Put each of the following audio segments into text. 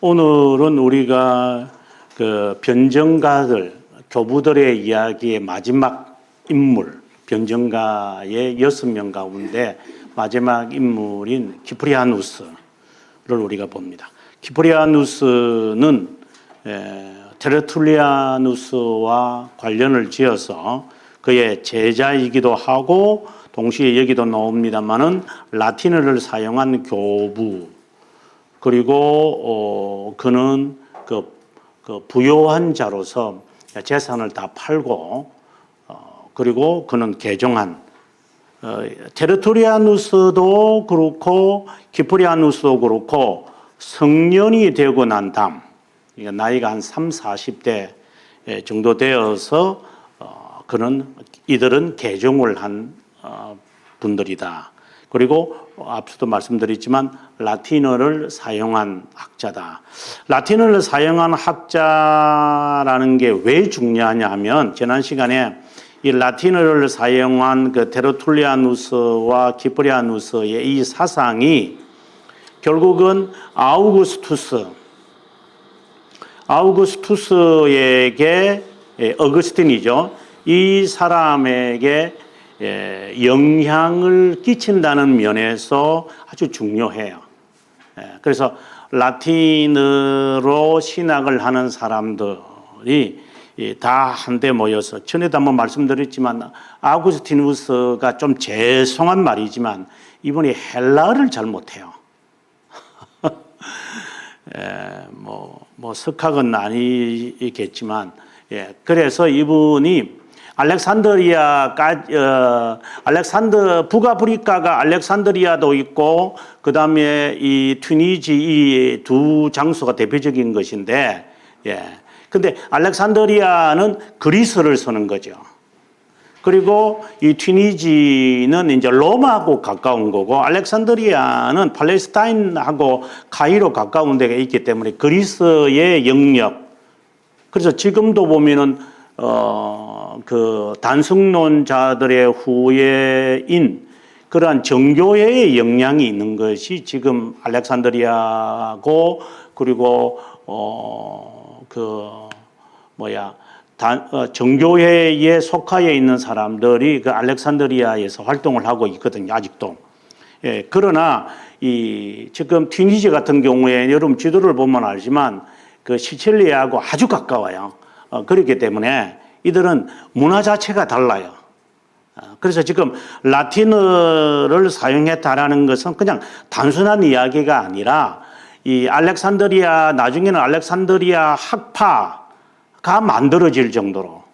오늘은 우리가 그 변정가들 교부들의 이야기의 마지막 인물 변정가의 여섯 명 가운데 마지막 인물인 키프리아누스를 우리가 봅니다. 키프리아누스는 에, 테르툴리아누스와 관련을 지어서 그의 제자이기도 하고 동시에 여기도 나옵니다만은 라틴어를 사용한 교부 그리고 어, 그는 그, 그 부요한 자로서 재산을 다 팔고 어, 그리고 그는 개종한 어, 테르토리아누스도 그렇고 키프리아누스도 그렇고 성년이 되고 난 다음 그러니까 나이가 한 3, 40대 정도 되어서 어, 그는 이들은 개종을 한 어, 분들이다. 그리고 앞서도 말씀드렸지만 라틴어를 사용한 학자다. 라틴어를 사용한 학자라는 게 왜 중요하냐 하면 지난 시간에 이 라틴어를 사용한 그 테르툴리아누스와 키프리아누스의 이 사상이 결국은 아우구스투스 아우구스투스에게 예, 어거스틴이죠. 이 사람에게 예, 영향을 끼친다는 면에서 아주 중요해요. 예, 그래서 라틴어로 신학을 하는 사람들이 다 한데 모여서 전에도 한번 말씀드렸지만 아구스티누스가 좀 죄송한 말이지만 이분이 헬라어를 잘 못해요. 예, 뭐, 뭐, 석학은 아니겠지만, 예, 그래서 이분이 알렉산드리아가, 어, 알렉산드, 북아프리카가 알렉산드리아도 있고, 그 다음에 이 튀니지 이 두 장소가 대표적인 것인데, 예. 근데 알렉산드리아는 그리스를 쓰는 거죠. 그리고 이 튀니지는 이제 로마하고 가까운 거고 알렉산드리아는 팔레스타인하고 카이로 가까운 데가 있기 때문에 그리스의 영역. 그래서 지금도 보면은 어 그 단성론자들의 후예인 그러한 정교회의 영향이 있는 것이 지금 알렉산드리아고 그리고 어 그 뭐야 단, 어, 정교회에 속하여 있는 사람들이 그 알렉산드리아에서 활동을 하고 있거든요, 아직도. 예, 그러나 이 지금 튀니지 같은 경우에 여러분 지도를 보면 알지만 그 시칠리아하고 아주 가까워요. 어, 그렇기 때문에 이들은 문화 자체가 달라요. 어, 그래서 지금 라틴어를 사용했다라는 것은 그냥 단순한 이야기가 아니라 이 알렉산드리아 나중에는 알렉산드리아 학파 가 만들어질 정도로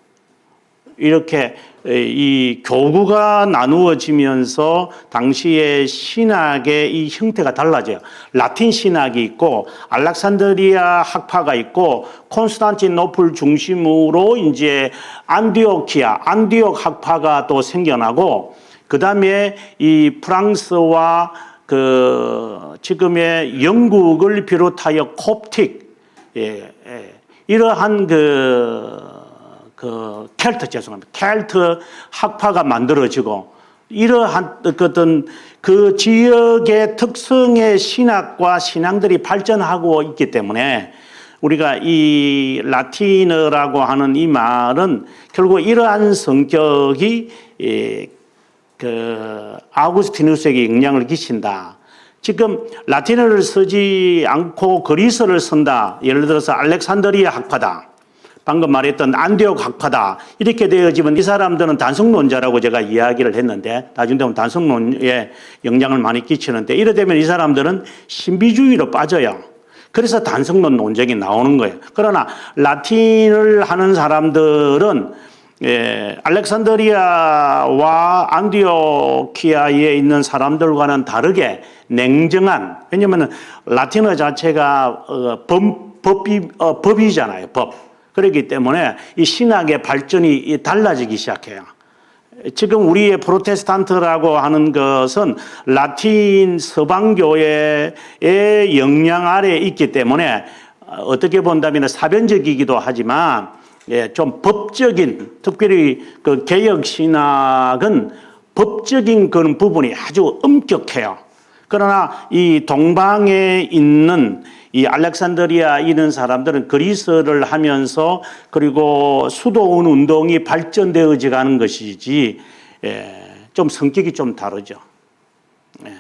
이렇게 이 교구가 나누어지면서 당시의 신학의 이 형태가 달라져요. 라틴 신학이 있고 알렉산드리아 학파가 있고 콘스탄티노플 중심으로 이제 안디오키아, 안디옥 학파가 또 생겨나고 그 다음에 이 프랑스와 그 지금의 영국을 비롯하여 콥틱 예, 예. 이러한 그, 그 켈트 죄송합니다. 켈트 학파가 만들어지고 이러한 어떤 그 지역의 특성의 신학과 신앙들이 발전하고 있기 때문에 우리가 이 라틴어라고 하는 이 말은 결국 이러한 성격이 그 아우구스티누스에게 영향을 끼친다. 지금 라틴어를 쓰지 않고 그리스를 쓴다. 예를 들어서 알렉산드리아 학파다. 방금 말했던 안디옥 학파다. 이렇게 되어지면 이 사람들은 단성론자라고 제가 이야기를 했는데 나중 되면 단성론에 영향을 많이 끼치는데 이러되면 이 사람들은 신비주의로 빠져요. 그래서 단성론 논쟁이 나오는 거예요. 그러나 라틴을 하는 사람들은 예, 알렉산드리아와 안디오키아에 있는 사람들과는 다르게 냉정한 왜냐하면 라틴어 자체가 어, 법, 법이, 어, 법이잖아요 법 그렇기 때문에 이 신학의 발전이 달라지기 시작해요 지금 우리의 프로테스탄트라고 하는 것은 라틴 서방교회의 영향 아래에 있기 때문에 어떻게 본다면 사변적이기도 하지만 예, 좀 법적인 특별히 그 개혁 신학은 법적인 그런 부분이 아주 엄격해요. 그러나 이 동방에 있는 이 알렉산드리아 이런 사람들은 그리스를 하면서 그리고 수도원 운동이 발전되어져 가는 것이지 예, 좀 성격이 좀 다르죠. 예.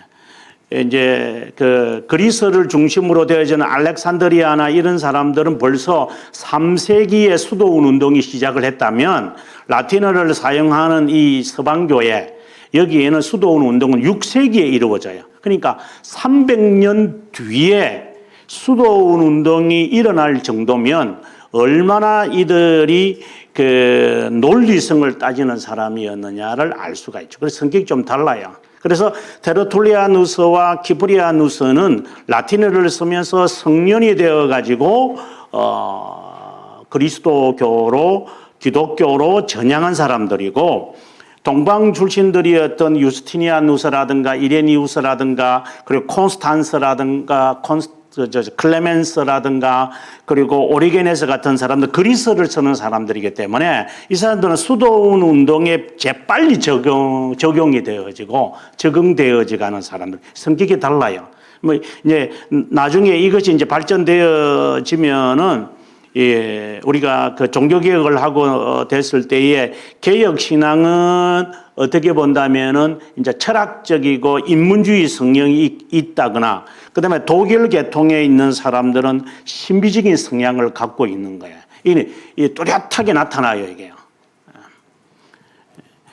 이제 그 그리스를 중심으로 되어지는 알렉산드리아나 이런 사람들은 벌써 3세기에 수도원 운동이 시작을 했다면 라틴어를 사용하는 이 서방교회 여기에는 수도원 운동은 6세기에 이루어져요. 그러니까 300년 뒤에 수도원 운동이 일어날 정도면 얼마나 이들이 그 논리성을 따지는 사람이었느냐를 알 수가 있죠. 그래서 성격이 좀 달라요. 그래서 테르툴리아누스와 키프리아누스는 라틴어를 쓰면서 성년이 되어 가지고 어 그리스도교로 기독교로 전향한 사람들이고 동방 출신들이었던 유스티니아누스라든가 이레니우스라든가 그리고 콘스탄스라든가 콘스 저, 저, 클레멘스라든가 그리고 오리게네스 같은 사람들 그리스를 쓰는 사람들이기 때문에 이 사람들은 수도원 운동에 재빨리 적용 적용이 되어지고 적응되어지 가는 사람들 성격이 달라요. 뭐 이제 나중에 이것이 이제 발전되어지면은 예, 우리가 그 종교 개혁을 하고 어, 됐을 때에 개혁 신앙은 어떻게 본다면은 이제 철학적이고 인문주의 성향이 있- 있다거나 그다음에 독일 계통에 있는 사람들은 신비적인 성향을 갖고 있는 거예요. 이, 이 뚜렷하게 나타나요 이게요.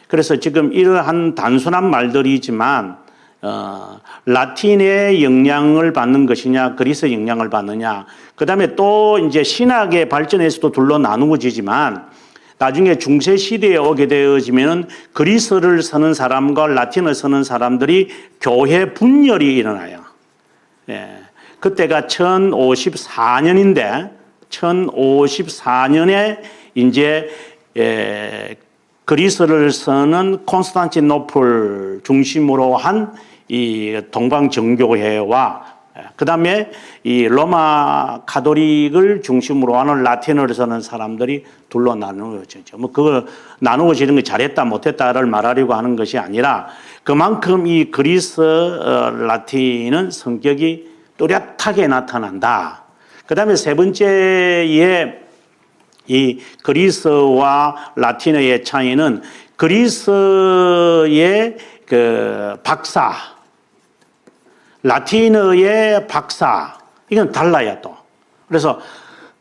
그래서 지금 이러한 단순한 말들이지만 어, 라틴의 영향을 받는 것이냐, 그리스 영향을 받느냐. 그 다음에 또 이제 신학의 발전에서도 둘로 나누어지지만 나중에 중세 시대에 오게 되어지면은 그리스를 쓰는 사람과 라틴을 쓰는 사람들이 교회 분열이 일어나요. 예. 그때가 1054년인데 1054년에 이제 예, 그리스를 쓰는 콘스탄티노플 중심으로 한 이 동방 정교회와 그 다음에 이 로마 가톨릭을 중심으로 하는 라틴어를 쓰는 사람들이 둘로 나누어지죠. 뭐 그걸 나누어지는 게 잘했다 못했다를 말하려고 하는 것이 아니라 그만큼 이 그리스 어, 라틴은 성격이 뚜렷하게 나타난다. 그 다음에 세 번째에 이 그리스와 라틴어의 차이는 그리스의 그 박사, 라틴어의 박사, 이건 달라요 또. 그래서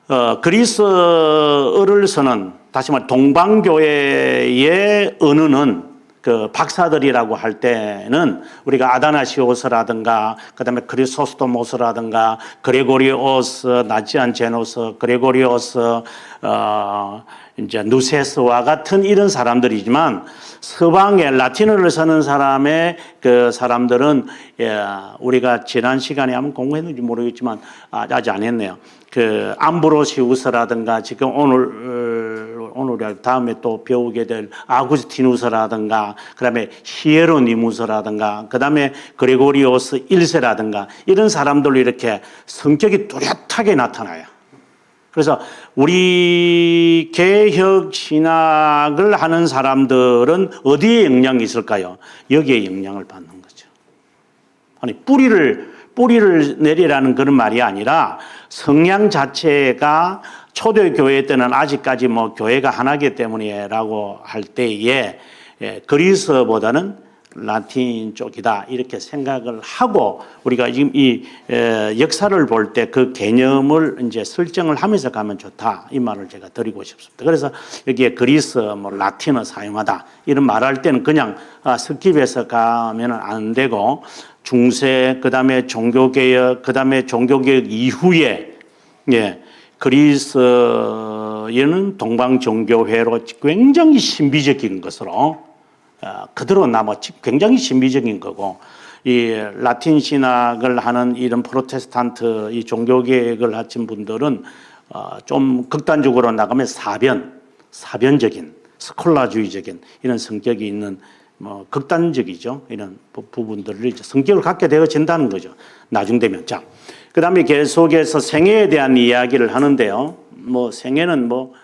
어, 그리스어를 쓰는 다시 말해 동방교회의 언어는 그 박사들이라고 할 때는 우리가 아다나시오스라든가 그다음에 크리소스토모스라든가 그레고리오스, 나지안 제노스, 그레고리오스, 어 이제 누세스와 같은 이런 사람들이지만 서방의 라틴어를 쓰는 사람의 그 사람들은 예, 우리가 지난 시간에 한번 공부했는지 모르겠지만 아, 아직 안 했네요. 그 암브로시우스라든가 지금 오늘 어, 오늘 다음에 또 배우게 될 아구스티누스라든가 그다음에 히에로니무스라든가 그다음에 그레고리오스 1세라든가 이런 사람들로 이렇게 성격이 뚜렷하게 나타나요. 그래서 우리 개혁 신학을 하는 사람들은 어디에 영향이 있을까요? 여기에 영향을 받는 거죠. 아니 뿌리를 뿌리를 내리라는 그런 말이 아니라 성향 자체가 초대 교회 때는 아직까지 뭐 교회가 하나기 때문이라고 할 때에 예, 그리스보다는 라틴 쪽이다 이렇게 생각을 하고 우리가 지금 이 에, 역사를 볼 때 그 개념을 이제 설정을 하면서 가면 좋다 이 말을 제가 드리고 싶습니다. 그래서 여기에 그리스 뭐 라틴어 사용하다 이런 말할 때는 그냥 아, 스킵해서 가면은 안 되고 중세 그다음에 종교 개혁 그다음에 종교 개혁 이후에 예 그리스에는 동방 종교회로 굉장히 신비적인 것으로 어, 그대로 남아 굉장히 신비적인 거고 이 라틴 신학을 하는 이런 프로테스탄트 이 종교 계획을 하신 분들은 어, 좀 극단적으로 나가면 사변 사변적인 스콜라주의적인 이런 성격이 있는 뭐 극단적이죠. 이런 부- 부분들을 이제 성격을 갖게 되어진다는 거죠. 나중 되면. 자 그다음에 계속해서 생애에 대한 이야기를 하는데요. 뭐 생애는 뭐